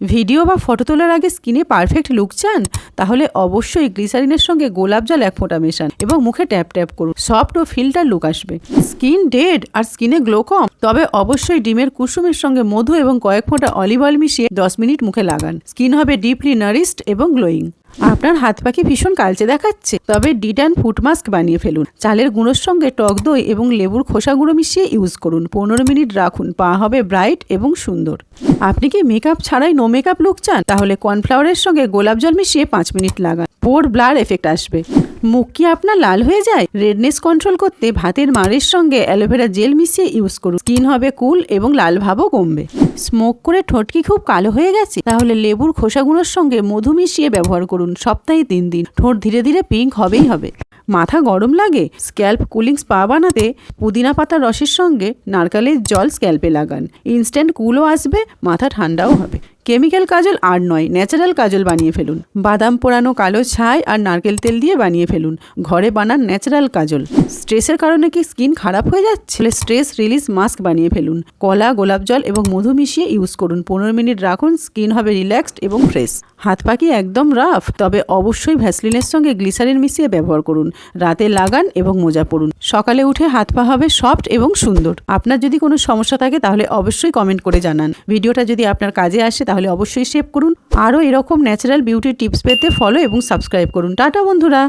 Video বা photo তোলার আগে স্কিনে পারফেক্ট লুক চান? তাহলে অবশ্যই গ্লিসারিনের সঙ্গে গোলাপ জল এক ফোঁটা মেশান এবং মুখে ট্যাপ ট্যাপ করুন। সফট ও ফিল্টার লুক আসবে। স্কিন ডেড আর স্কিনে গ্লো কম, তবে অবশ্যই ডিমের কুসুমের সঙ্গে মধু এবং কয়েক ফোঁটা অলিভ অয়েল মিশিয়ে দশ মিনিট মুখে লাগান। স্কিন হবে ডিপলি নারিশড এবং গ্লোয়িং। আপনার হাত পাখি ভীষণ কালচে দেখাচ্ছে। তবে ডিটান ফুট মাস্ক বানিয়ে ফেলুন। চালের গুঁড়োর সঙ্গে টক দই এবং লেবুর খোসা গুঁড়ো মিশিয়ে ইউজ করুন। পনেরো মিনিট রাখুন। পা হবে ব্রাইট এবং সুন্দর। আপনি কি মেকআপ ছাড়াই নো মেকআপ লুক চান? তাহলে কর্নফ্লাওয়ারের সঙ্গে গোলাপ জল মিশিয়ে পাঁচ মিনিট লাগান। পোর ব্লার এফেক্ট আসবে। মুখ কি আপনার লাল হয়ে যায়? রেডনেস কন্ট্রোল করতে ভাতের মাড়ের সঙ্গে অ্যালোভেরা জেল মিশিয়ে ইউজ করুন। স্কিন হবে কুল এবং লাল ভাবও কমবে। স্মোক করে ঠোঁট কি খুব কালো হয়ে গেছে? তাহলে লেবুর খোসাগুলোর সঙ্গে মধু মিশিয়ে ব্যবহার করুন সপ্তাহে তিন দিন। ঠোঁট ধীরে ধীরে পিঙ্ক হবেই হবে। মাথা গরম লাগে? স্ক্যাল্প কুলিং স্পা বানাতে পুদিনা পাতার রসের সঙ্গে নারকেলের জল স্ক্যাল্পে লাগান। ইনস্ট্যান্ট কুলও আসবে, মাথা ঠান্ডাও হবে। কেমিক্যাল কাজল আর নয়, ন্যাচারাল কাজল বানিয়ে ফেলুন। বাদাম পোড়ানো কালো ছাই আর নারকেল তেল দিয়ে বানিয়ে ফেলুন। ঘরে বানান ন্যাচারাল কাজল। স্ট্রেসের কারণে কি স্কিন খারাপ হয়ে যাচ্ছে? স্ট্রেস রিলিজ মাস্ক বানিয়ে ফেলুন। কলা, গোলাপ জল এবং মধু মিশিয়ে ইউজ করুন। পনেরো মিনিট রাখুন, স্কিন হবে রিল্যাক্সড এবং ফ্রেশ। হাত পাকি একদম রাফ? তবে অবশ্যই ভ্যাসলিনের সঙ্গে গ্লিসারিন মিশিয়ে ব্যবহার করুন। রাতে লাগান এবং মোজা পরুন। সকালে উঠে হাত পা হবে সফট এবং সুন্দর। আপনার যদি কোনো সমস্যা থাকে তাহলে অবশ্যই কমেন্ট করে জানান। ভিডিওটা যদি আপনার কাজে আসে তাহলে অবশ্যই সেভ করুন। আরও এরকম ন্যাচারাল বিউটি টিপস পেতে ফলো এবং সাবস্ক্রাইব করুন। টাটা বন্ধুরা।